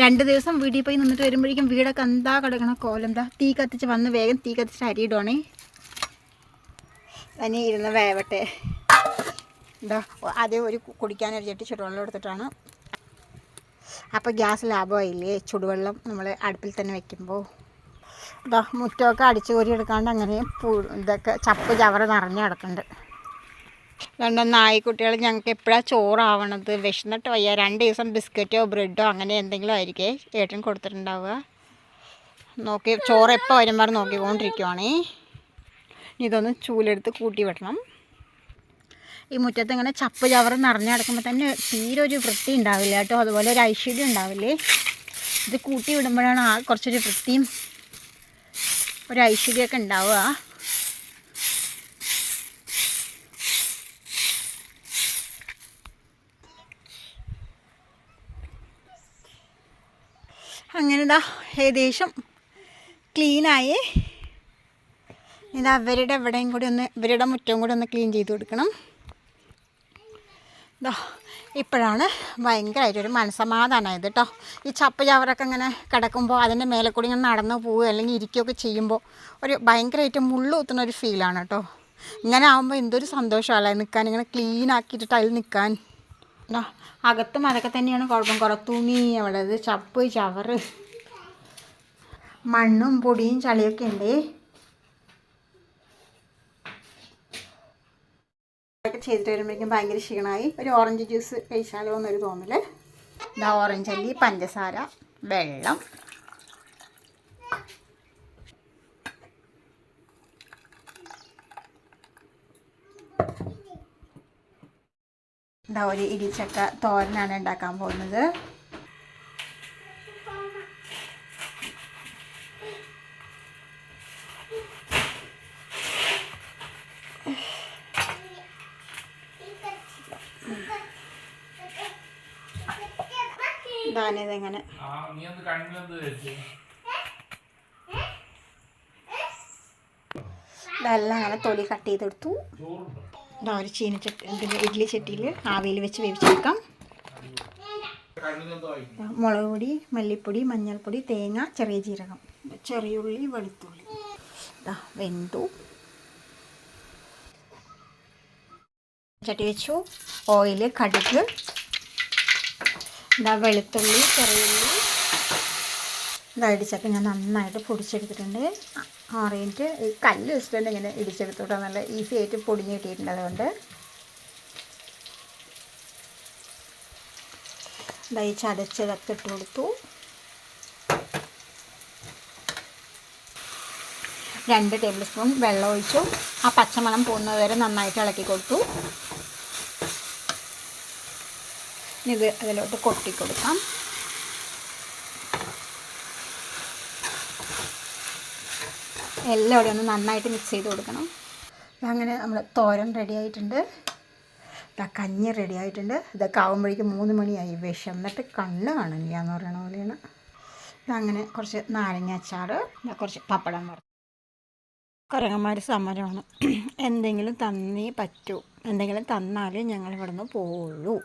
രണ്ട് ദിവസം വീട്ടിൽ പോയി നിന്നിട്ട് വരുമ്പോഴേക്കും വീടൊക്കെ എന്താ കിടക്കണ കോലം? എന്താ തീ കത്തിച്ച് വന്ന് വേഗം തീ കത്തിച്ച് അരി ഇടണേ തന്നെ ഇരുന്ന് വേവട്ടെ. എന്താ ആദ്യം ഒരു കുടിക്കാൻ ചട്ടി ചുടുവെള്ളം എടുത്തിട്ടാണ്. അപ്പോൾ ഗ്യാസ് ലാഭമായില്ലേ? ചുടുവെള്ളം നമ്മൾ അടുപ്പിൽ തന്നെ വെക്കുമ്പോൾ ഇതാ മുറ്റമൊക്കെ അടിച്ചു കോരി എടുക്കാണ്ട് അങ്ങനെ ഇതൊക്കെ ചപ്പ് ചവറ് നിറഞ്ഞ് കിടക്കുന്നുണ്ട് രണ്ട് നായ്ക്കുട്ടികൾ ഞങ്ങൾക്ക് എപ്പോഴാണ് ചോറാവണത്? വിശന്നിട്ട് വയ്യ. രണ്ട് ദിവസം ബിസ്ക്കറ്റോ ബ്രെഡോ അങ്ങനെ എന്തെങ്കിലും ആയിരിക്കേ ഏട്ടൻ കൊടുത്തിട്ടുണ്ടാവുക? നോക്കി ചോറ് എപ്പോൾ വരുമ്പോൾ നോക്കിക്കൊണ്ടിരിക്കുവാണേ. ഇതൊന്ന് ചൂലെടുത്ത് കൂട്ടി വിടണം. ഈ മുറ്റത്ത് ഇങ്ങനെ ചപ്പ് ചവറ് നിറഞ്ഞു കിടക്കുമ്പോൾ തന്നെ തീരെ ഒരു വൃത്തി ഉണ്ടാവില്ല കേട്ടോ. അതുപോലെ ഒരു ഐശ്വര്യം ഉണ്ടാവില്ലേ? ഇത് കൂട്ടി വിടുമ്പോഴാണ് ആ കുറച്ചൊരു വൃത്തിയും ഒരു ഐശ്വര്യമൊക്കെ ഉണ്ടാവുക. അങ്ങനെ ഇതാ ഏകദേശം ക്ലീനായി. ഇതാ അവരുടെ എവിടെയും കൂടി ഒന്ന് ഇവരുടെ മുറ്റവും കൂടി ഒന്ന് ക്ലീൻ ചെയ്ത് കൊടുക്കണം. ഇതാ ഇപ്പോഴാണ് ഭയങ്കരമായിട്ടൊരു മനസ്സമാധാനമായത് കേട്ടോ. ഈ ചപ്പ് ചവറൊക്കെ ഇങ്ങനെ കിടക്കുമ്പോൾ അതിന്റെ മേലെ കൂടി ഇങ്ങനെ നടന്നു പോവുക അല്ലെങ്കിൽ ഇരിക്കുകയൊക്കെ ചെയ്യുമ്പോൾ ഒരു ഭയങ്കരമായിട്ട് മുള്ളു കുത്തുന്ന ഒരു ഫീലാണ് കേട്ടോ. ഇങ്ങനെ ആകുമ്പോൾ എന്തൊരു സന്തോഷമല്ലേ നിൽക്കാൻ ഇങ്ങനെ ക്ലീൻ ആക്കിയിട്ട് അതിൽ നിൽക്കാൻ അകത്തും അതൊക്കെ തന്നെയാണ് കുഴപ്പം. കുറേ തുണി അവിടെ ഇത് ചപ്പ് ചവറ് മണ്ണും പൊടിയും ചളിയൊക്കെ ഉണ്ട്. അതൊക്കെ ചെയ്തിട്ട് വരുമ്പോഴേക്കും ഭയങ്കര ക്ഷീണമായി. ഒരു ഓറഞ്ച് ജ്യൂസ് കഴിച്ചാലോ എന്നൊരു തോന്നൽ. ഇതാ ഓറഞ്ച് അല്ലി പഞ്ചസാര വെള്ളം. ഇതാ ഒരു ഇടിച്ചക്ക തോരനാണ് ഉണ്ടാക്കാൻ പോകുന്നത്. ഇതാണിതെങ്ങനെ ഇതെല്ലാം അങ്ങനെ തൊലി കട്ട് ചെയ്തെടുത്തു. ഇതാ ഒരു ചീനച്ചട്ടി ഇതിൽ ഇഡ്ഡലി ചട്ടിയിൽ ആവിയിൽ വെച്ച് വേവിച്ചെടുക്കാം. മുളക് പൊടി മല്ലിപ്പൊടി മഞ്ഞൾപ്പൊടി തേങ്ങ ചെറിയ ജീരകം. ചെറിയുള്ളി വെളുത്തുള്ളി. ഇതാ വെന്തു. ചട്ടി വെച്ചു. ഓയിൽ കടുക്. ഇതാ വെളുത്തുള്ളി ചെറിയുള്ളി ഇതാ ഇടിച്ചൊക്കെ ഞാൻ നന്നായിട്ട് പൊടിച്ചെടുത്തിട്ടുണ്ട്. ഈ കല്ല് വെച്ചിട്ടുണ്ട് ഇങ്ങനെ ഇടിച്ചെടുത്തോട്ടെ നല്ല ഈസി ആയിട്ട് പൊടിഞ്ഞ് കിട്ടിയിട്ടുണ്ട് അതുകൊണ്ട്. ഇതായി ചതച്ചതൊക്കെ ഇട്ട് കൊടുത്തു. രണ്ട് ടേബിൾ സ്പൂൺ വെള്ളം ഒഴിച്ചു. ആ പച്ചമണം പോകുന്നത് വരെ നന്നായിട്ട് ഇളക്കി കൊടുത്തു. ഇത് അതിലോട്ട് കൊട്ടി കൊടുക്കാം. എല്ലാം ഒന്ന് നന്നായിട്ട് മിക്സ് ചെയ്ത് കൊടുക്കണം. അങ്ങനെ നമ്മൾ തോരൻ റെഡി ആയിട്ടുണ്ട്. ഇതാ കഞ്ഞി റെഡി ആയിട്ടുണ്ട്. ഇതൊക്കെ ആകുമ്പോഴേക്കും മൂന്ന് മണിയായി. വിശന്നിട്ട് കണ്ണ് കാണില്ല എന്ന് പറയണ പോലെയാണ് ഇതങ്ങനെ കുറച്ച് നാരങ്ങ അച്ചാർ ഇതാ കുറച്ച് പപ്പടം വറുത്ത്. കുരങ്ങന്മാർ സമരമാണ്. എന്തെങ്കിലും തന്നേ പറ്റൂ. എന്തെങ്കിലും തന്നാലേ ഞങ്ങൾ ഇവിടുന്ന് പോവുള്ളൂ.